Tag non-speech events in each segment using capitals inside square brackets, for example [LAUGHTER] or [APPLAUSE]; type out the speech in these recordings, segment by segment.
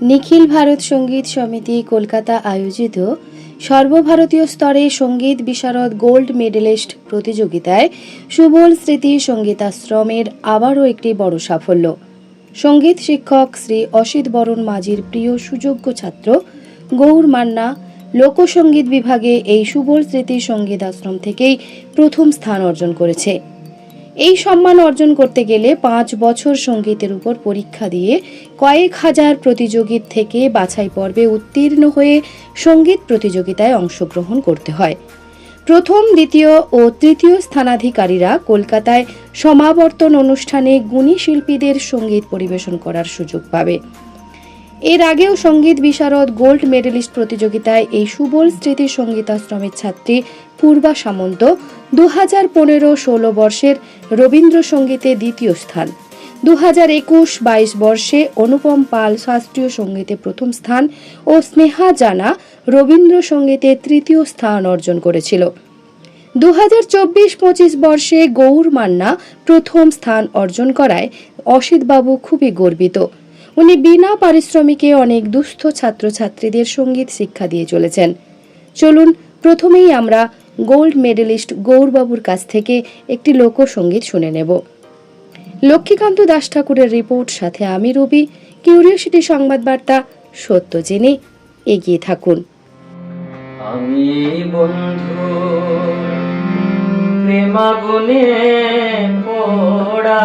নিখিল ভারত সংগীত সমিতি কলকাতা আয়োজিত সর্বভারতীয় স্তরে সংগীত বিশারদ গোল্ড মেডেলিস্ট প্রতিযোগিতায় সুবল স্মৃতি সঙ্গীতাশ্রমের আবারও একটি বড় সাফল্য। সংগীত শিক্ষক শ্রী অসিত বরণ মাঝির প্রিয় সুযোগ্য ছাত্র গৌর মান্না লোকসঙ্গীত বিভাগে এই সুবল স্মৃতি সংগীত আশ্রম থেকেই প্রথম স্থান অর্জন করেছে। এই সম্মান অর্জন করতে গেলে পাঁচ বছর সঙ্গীতের উপর পরীক্ষা দিয়ে কয়েক হাজার প্রতিযোগীর থেকে বাছাই পর্বে উত্তীর্ণ হয়ে সংগীত প্রতিযোগিতায় অংশগ্রহণ করতে হয়। প্রথম, দ্বিতীয় ও তৃতীয় স্থানাধিকারীরা কলকাতায় সমাবর্তন অনুষ্ঠানে গুণী শিল্পীদের সংগীত পরিবেশন করার সুযোগ পাবে। এর আগেও সংগীত বিশারদ গোল্ড মেডেলিস্ট প্রতিযোগিতায় এই সুবল স্মৃতি সঙ্গীতাশ্রমের ছাত্রী পূর্বা সামন্ত দু হাজার পনেরো ষোলো বর্ষের রবীন্দ্রসঙ্গীতে দ্বিতীয় স্থান। দু হাজার একুশ বাইশ বর্ষে অনুপম পাল শাস্ত্রীয় সঙ্গীতে প্রথম স্থান ও স্নেহা জানা রবীন্দ্রসঙ্গীতে তৃতীয় স্থান অর্জন করেছিল। দু হাজার চব্বিশ পঁচিশ বর্ষে গৌর মান্না প্রথম স্থান অর্জন করায় অসিতবাবু খুবই গর্বিত। উনি বিনা পারিশ্রমিকে অনেক দুস্থ ছাত্রছাত্রীদের সংগীত শিক্ষা দিয়ে চলেছেন। চলুন, প্রথমেই আমরা গোল্ড মেডেলিস্ট গৌরবাবুর কাছ থেকে একটি লোকসঙ্গীত শুনে নেব। লক্ষ্মীকান্ত দাস ঠাকুরের রিপোর্ট সাথে আমি রবি, কিউরিওসিটি সংবাদ বার্তা সত্য জেনে এগিয়ে থাকুন। আমি বন্ধু প্রেমাগুনে পোড়া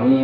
আমি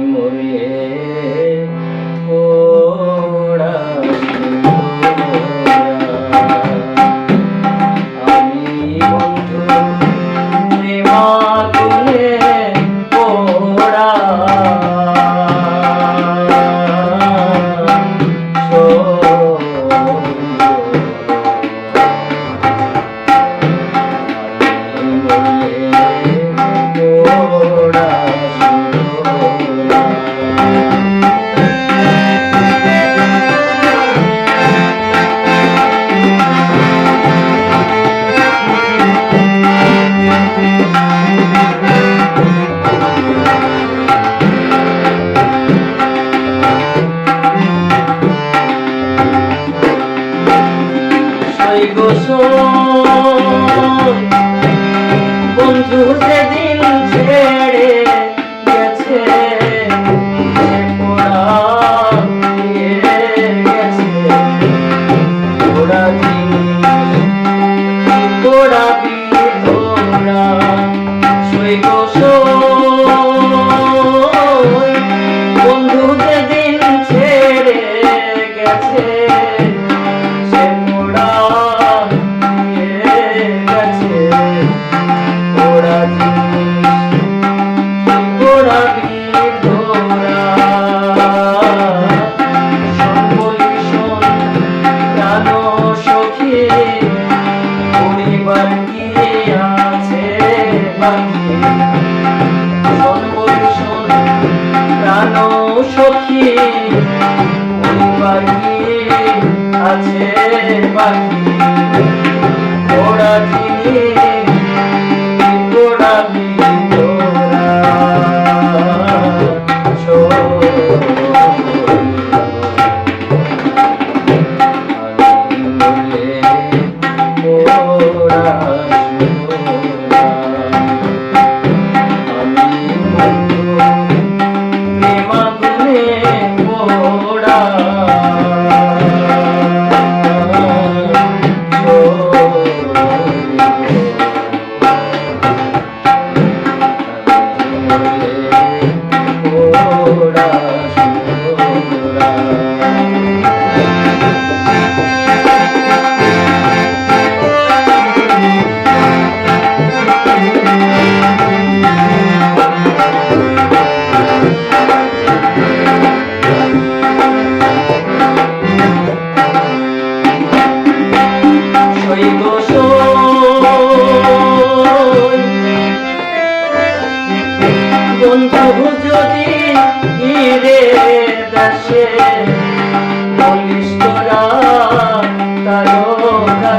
ওরা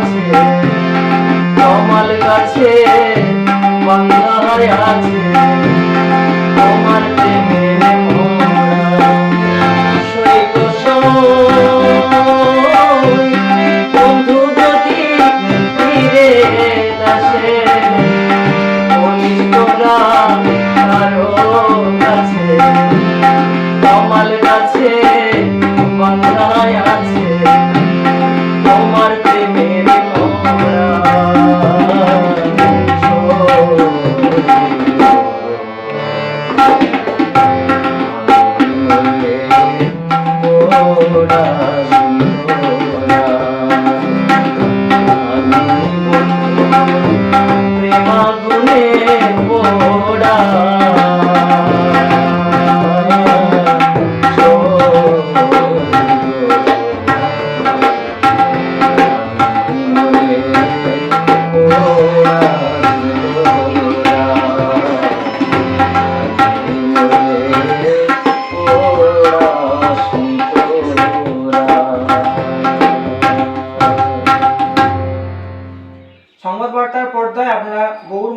কাছে কমল গাছে প্রেমাগুনে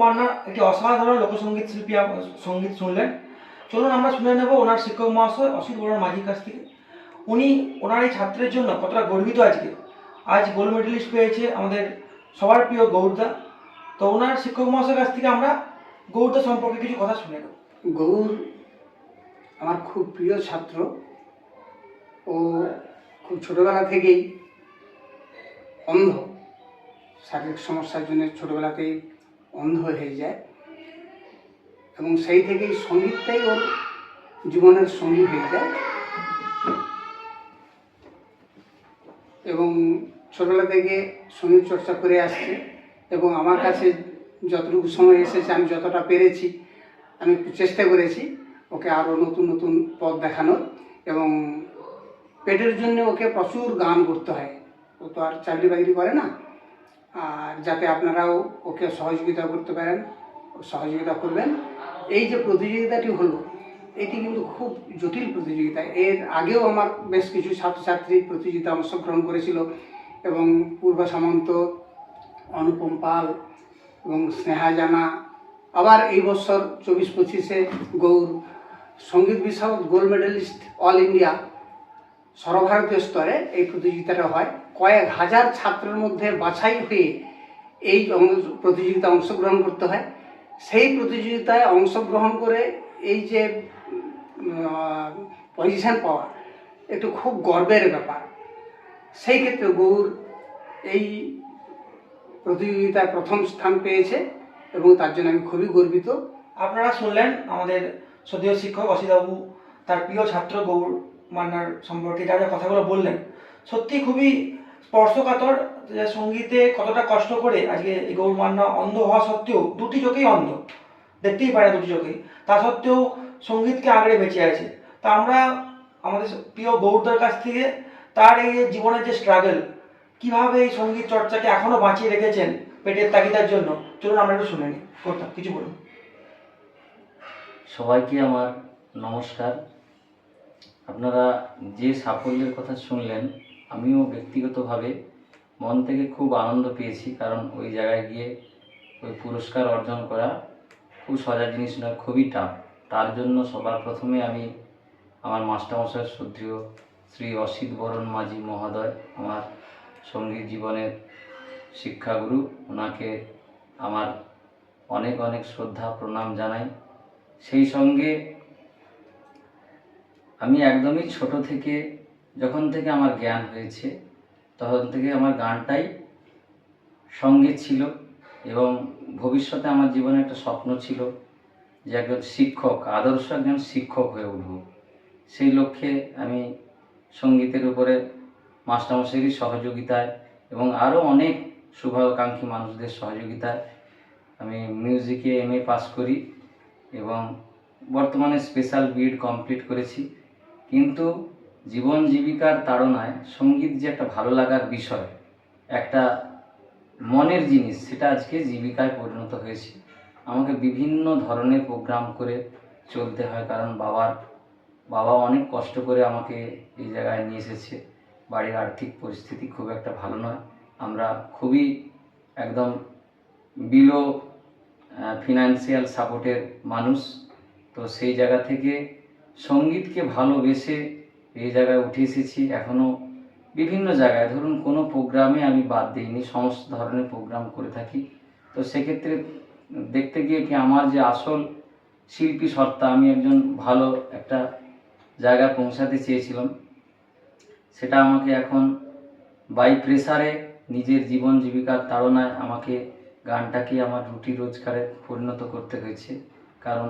মান্নার একটি অসাধারণ লোকসঙ্গীত শিল্পী সংগীত শুনলেন। চলুন আমরা শুনে নেব ওনার শিক্ষক মহাশয় অসিত বড় মাঝির কাছ থেকে। উনি ওনার এই ছাত্রের জন্য কতটা গর্বিত আজকে। আজ গোল্ড মেডেলিস্ট পেয়েছে আমাদের সবার প্রিয় গৌরদা। তো ওনার শিক্ষক মহাশয়ের কাছ থেকে আমরা গৌরদা সম্পর্কে কিছু কথা শুনে নেব। গৌর আমার খুব প্রিয় ছাত্র। ও খুব ছোটবেলা থেকেই অন্ধ। শারীরিক সমস্যার জন্য ছোটবেলাতেই অন্ধ হয়ে যায়। এবং সেই থেকেই সঙ্গীতটাই ওর জীবনের সঙ্গী হয়ে যায়। এবং ছোটবেলা থেকে সংগীত চর্চা করে আসছে এবং আমার কাছে যতটুকু সময় এসেছে, আমি যতটা পেরেছি, আমি একটু চেষ্টা করেছি ওকে আরও নতুন নতুন পথ দেখানোর। এবং পেটের জন্য ওকে প্রচুর গান করতে হয়। ও তো আর চাকরি বাকরি করে না। আর যাতে আপনারাও ওকে সহযোগিতা করতে পারেন, সহযোগিতা করবেন। এই যে প্রতিযোগিতাটি হলো, এটি কিন্তু খুব জটিল প্রতিযোগিতা। এর আগেও আমার বেশ কিছু ছাত্রছাত্রী প্রতিযোগিতা অংশগ্রহণ করেছিল এবং পূর্ব সামন্ত, অনুপম পাল এবং স্নেহা জানা। আবার এই বছর চব্বিশ পঁচিশে গৌর সংগীত বিষয়ক গোল্ড মেডেলিস্ট অল ইন্ডিয়া সর্বভারতীয় স্তরে এই প্রতিযোগিতাটা হয়। কয়েক হাজার ছাত্রের মধ্যে বাছাই হয়ে এই প্রতিযোগিতা অংশগ্রহণ করতে হয়। সেই প্রতিযোগিতায় অংশগ্রহণ করে এই যে পজিশন পাওয়া একটু খুব গর্বের ব্যাপার। সেই ক্ষেত্রে গৌর এই প্রতিযোগিতায় প্রথম স্থান পেয়েছে এবং তার জন্য আমি খুবই গর্বিত। আপনারা শুনলেন আমাদের সদীয় শিক্ষক অসিতবাবু, তার প্রিয় ছাত্র গৌর মান্নার সম্পর্কে যা যা কথাগুলো বললেন। সত্যি খুবই স্পর্শকাতর সঙ্গীতে কতটা কষ্ট করে আজকে এই গৌর অন্ধ হওয়া সত্ত্বেও দুটি চোখেই অন্ধ, দেখতেই পারে না দুটি চোখেই। তা সত্ত্বেও সঙ্গীতকে আগড়ে বেঁচে আছে। তা আমরা আমাদের প্রিয় গৌরদার কাছ থেকে তার এই জীবনের যে স্ট্রাগল কীভাবে এই সংগীত চর্চাকে এখনও বাঁচিয়ে রেখেছেন পেটের তাগিদার জন্য? চলুন আমরা একটু শুনে নিই। করতাম, কিছু বলুন। সবাইকে আমার নমস্কার। আপনারা যে সাফল্যের কথা শুনলেন আমিও ব্যক্তিগতভাবে মন থেকে খুব আনন্দ পেয়েছি, কারণ ওই জায়গায় গিয়ে ওই পুরস্কার অর্জন করা খুব সজা জিনিস নয়, খুবই টাফ। তার জন্য সবার প্রথমে আমি আমার মাস্টারমশাই শ্রদ্ধেয় শ্রী অসিত বরণ মাঝি মহোদয়, আমার সংগীত জীবনের শিক্ষাগুরু, ওনাকে আমার অনেক অনেক শ্রদ্ধা, প্রণাম জানাই। সেই সঙ্গে আমি একদমই ছোট থেকে যখন থেকে আমার জ্ঞান হয়েছে, তখন থেকে আমার গানটাই সঙ্গে ছিল এবং ভবিষ্যতে আমার জীবনে একটা স্বপ্ন ছিল যে একজন শিক্ষক, আদর্শ একজন শিক্ষক হয়ে উঠব। সেই লক্ষ্যে আমি সঙ্গীতের উপরে মাস্টারমশাইয়ের সহযোগিতায় এবং আরও অনেক শুভাকাঙ্ক্ষী মানুষদের সহযোগিতায় আমি মিউজিকে এম এ পাস করি এবং বর্তমানে স্পেশাল বিএড কমপ্লিট করেছি। কিন্তু জীবন জীবিকার তাড়নায় সংগীত যে একটা ভালো লাগার বিষয়, একটা মনের জিনিস, সেটা আজকে জীবিকায় পরিণত হয়েছে। আমাকে বিভিন্ন ধরনের প্রোগ্রাম করে চলতে হয়, কারণ বাবার, বাবা অনেক কষ্ট করে আমাকে এই জায়গায় নিয়ে এসেছে। বাড়ির আর্থিক পরিস্থিতি খুব একটা ভালো নয়। আমরা খুবই একদম বিলো ফিনান্সিয়াল সাপোর্টের মানুষ। তো সেই জায়গা থেকে সঙ্গীতকে ভালোবেসে এই জায়গায় উঠে এসেছি এখনও বিভিন্ন জায়গায়। ধরুন, কোনো প্রোগ্রামে আমি বাদ দিইনি, সমস্ত ধরনের প্রোগ্রাম করে থাকি। তো সেক্ষেত্রে দেখতে গিয়ে কি আমার যে আসল শিল্পী সত্তা, আমি একজন ভালো একটা জায়গায় পৌঁছাতে চেয়েছিলাম। সেটা আমাকে এখন বাই প্রেসারে নিজের জীবন জীবিকার তাড়নায় আমাকে গানটাকে আমার রুটি রোজগারে পরিণত করতে হয়েছে। কারণ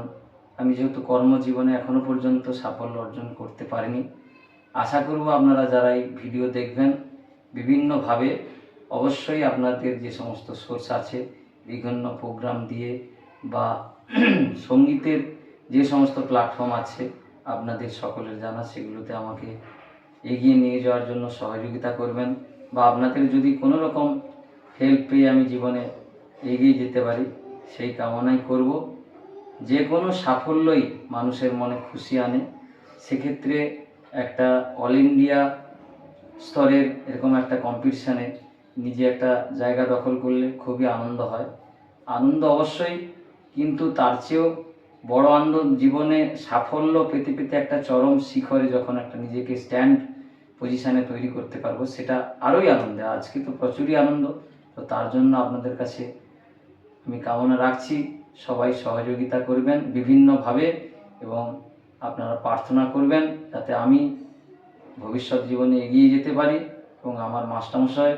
আমি যেহেতু কর্মজীবনে এখনও পর্যন্ত সাফল্য অর্জন করতে পারিনি আশা করব আপনারা যারা এই ভিডিও দেখবেন বিভিন্নভাবে অবশ্যই আপনাদের যে সমস্ত সোর্স আছে, বিভিন্ন প্রোগ্রাম দিয়ে বা [CLEARS THROAT] সঙ্গীতের যে সমস্ত প্ল্যাটফর্ম আছে আপনাদের সকলের জানা, সেগুলোতে আমাকে এগিয়ে নিয়ে যাওয়ার জন্য সহযোগিতা করবেন বা আপনাদের যদি কোনো রকম হেল্প পেয়ে আমি জীবনে এগিয়ে যেতে পারি, সেই কামনাই করব। যে কোনো সাফল্যই মানুষের মনে খুশি আনে। সেক্ষেত্রে একটা অল ইন্ডিয়া স্তরের এরকম একটা কম্পিটিশানে নিজে একটা জায়গা দখল করলে খুবই আনন্দ হয়। আনন্দ অবশ্যই, কিন্তু তার চেয়েও বড় আনন্দ জীবনে সাফল্য পেতে পেতে একটা চরম শিখরে যখন একটা নিজেকে স্ট্যান্ড পজিশানে তৈরি করতে পারব, সেটা আরোই আনন্দ। আজকে তো প্রচুরই আনন্দ, তো তার জন্য আপনাদের কাছে আমি কামনা রাখছি। সবাই সহযোগিতা করবেন বিভিন্নভাবে এবং আপনারা প্রার্থনা করবেন যাতে আমি ভবিষ্যৎ জীবনে এগিয়ে যেতে পারি এবং আমার মাস্টারমশাই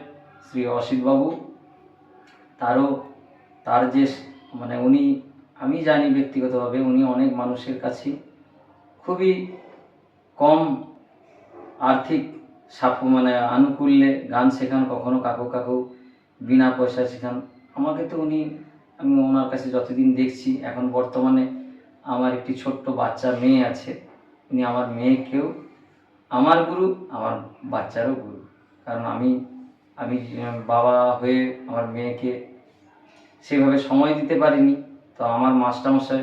শ্রী অসিতবাবু তারও, তার যে মানে উনি, আমি জানি ব্যক্তিগতভাবে উনি অনেক মানুষের কাছে খুবই কম আর্থিক সাফ মানে আনুকূল্যে গান শেখান, কখনো কাকু কাকু বিনা পয়সায় শেখান। আমাকে তো উনি, আমি ওনার কাছে যতদিন দেখছি, এখন বর্তমানে আমার একটি ছোট্ট বাচ্চা মেয়ে আছে। উনি আমার মেয়েকেও আমার গুরু, আমার বাচ্চারও গুরু। কারণ আমি আমি বাবা হয়ে আমার মেয়েকে সেভাবে সময় দিতে পারিনি। তো আমার মাস্টারমশাই,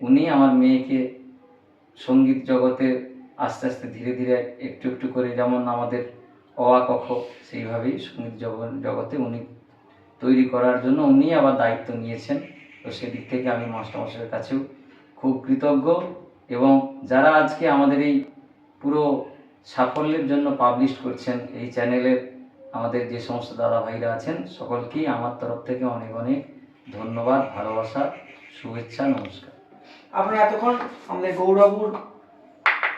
উনি আমার মেয়েকে সংগীত জগতে আস্তে আস্তে ধীরে ধীরে একটু একটু করে যেমন আমাদের অ আ ক খ সেইভাবেই সংগীত জগতে উনি তৈরি করার জন্য উনি আবার দায়িত্ব নিয়েছেন। তো সেদিক থেকে আমি মাস্টারমশাইয়ের কাছেও খুব কৃতজ্ঞ এবং যারা আজকে আমাদের এই পুরো সাফল্যের জন্য পাবলিশ করছেন এই চ্যানেলের আমাদের যে সমস্ত দাদা ভাইরা আছেন, সকলকেই আমার তরফ থেকে অনেক অনেক ধন্যবাদ, ভালোবাসা, শুভেচ্ছা, নমস্কার। আপনারা এতক্ষণ আমাদের গৌরবাবুর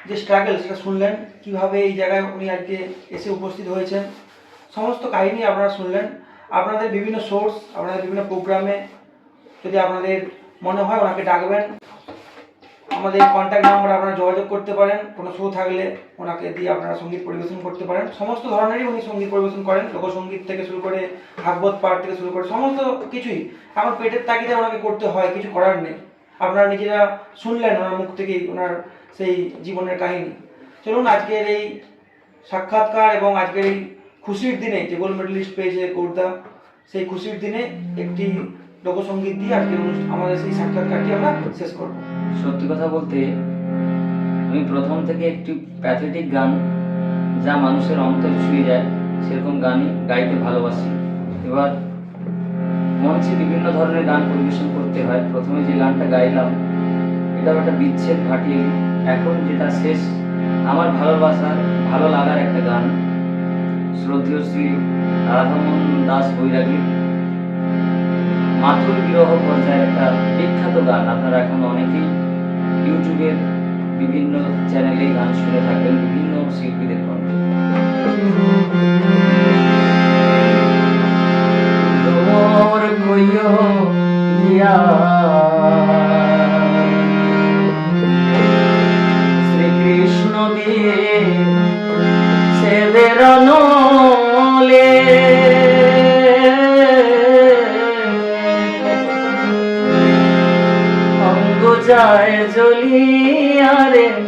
যে স্ট্রাগল সেটা শুনলেন, কীভাবে এই জায়গায় উনি আজকে এসে উপস্থিত হয়েছেন, সমস্ত কাহিনী আপনারা শুনলেন। আপনাদের বিভিন্ন সোর্স আপনাদের বিভিন্ন প্রোগ্রামে যদি আপনাদের মনে হয় ওনাকে ডাকবেন। আমাদের কন্ট্যাক্ট নাম্বার আপনারা যোগাযোগ করতে পারেন, কোনো শো থাকলে ওনাকে দিয়ে আপনারা সংগীত পরিবেশন করতে পারেন। সমস্ত ধরনেরই উনি সংগীত পরিবেশন করেন, লোকসঙ্গীত থেকে শুরু করে ভাগবত পাঠ থেকে শুরু করে সমস্ত কিছুই। এখন পেটের তাগিদে ওনাকে করতে হয়, কিছু করার নেই। আপনারা নিজেরা শুনলেন ওনার মুখ থেকেই ওনার সেই জীবনের কাহিনী। চলুন, আজকের এই সাক্ষাৎকার এবং আজকের এই খুশির দিনে যে গোল্ড মেডেলিস্ট পেয়েছে গৌরদা, সেই খুশির দিনে একটি লোকসঙ্গীত দিয়ে অনুষ্ঠান আমাদের সেই সাক্ষাৎকারটি আমরা শেষ করব। সত্যি কথা বলতে, আমি প্রথম থেকে একটি প্যাথেটিক গান যা মানুষের অন্তর ছুঁয়ে যায়, সেরকম গানই গাইতে ভালোবাসি। এবার মঞ্চে বিভিন্ন ধরনের গান পরিবেশন করতে হয়। প্রথমে যে গানটা গাইলাম এটা একটা বিচ্ছেদ ঘাটিয়ে এখন যেটা শেষ, আমার ভালোবাসার ভালো লাগার একটা গান। শ্রদ্ধেয় শ্রী রাধামোহন দাস বৈরাগীর মাথুর বিরহ পর্যায়ে একটা বিখ্যাত গান। আপনারা এখন অনেকেই ইউটিউবের বিভিন্ন চ্যানেলে গান শুনে থাকবেন, বিভিন্ন শিল্পীদের কণ্ঠে শ্রীকৃষ্ণ দিয়ে সেদের যায় জ্বলিয়ারে মোর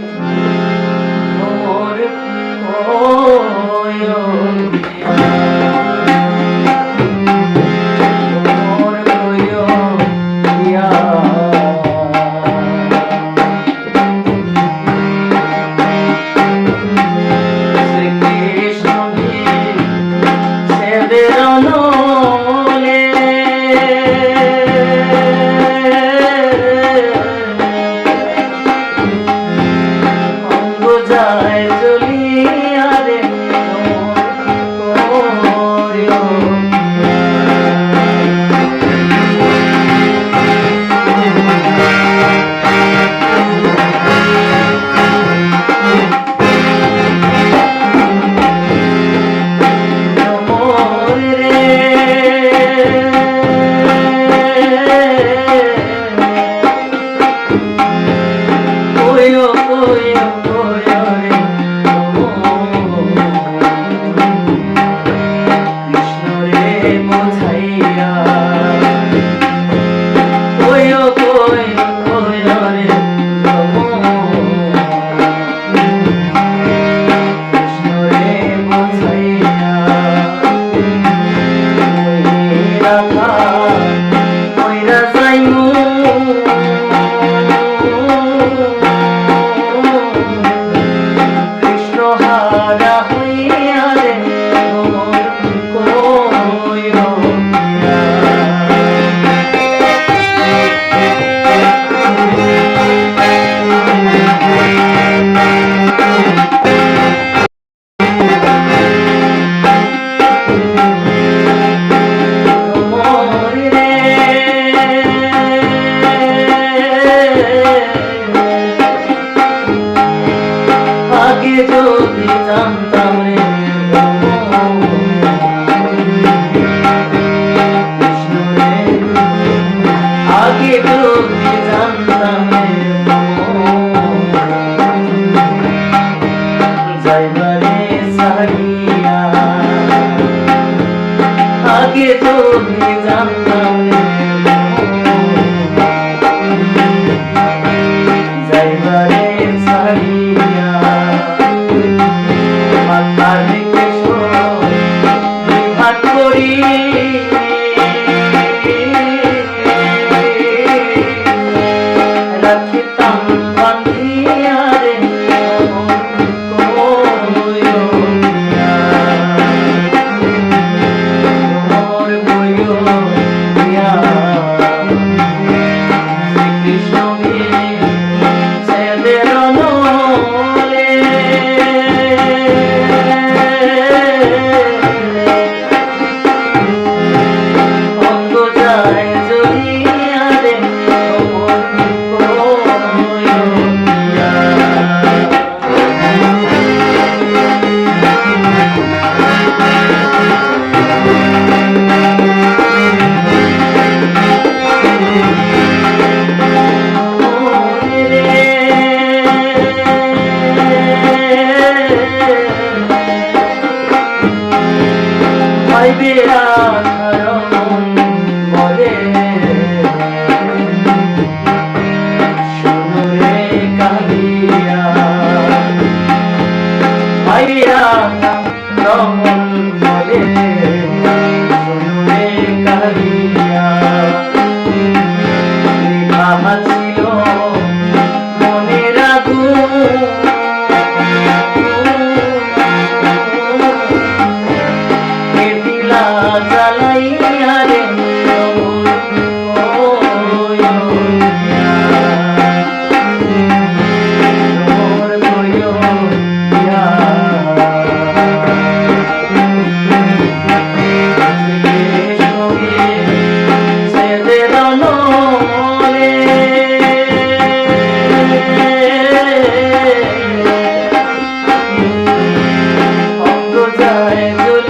Hare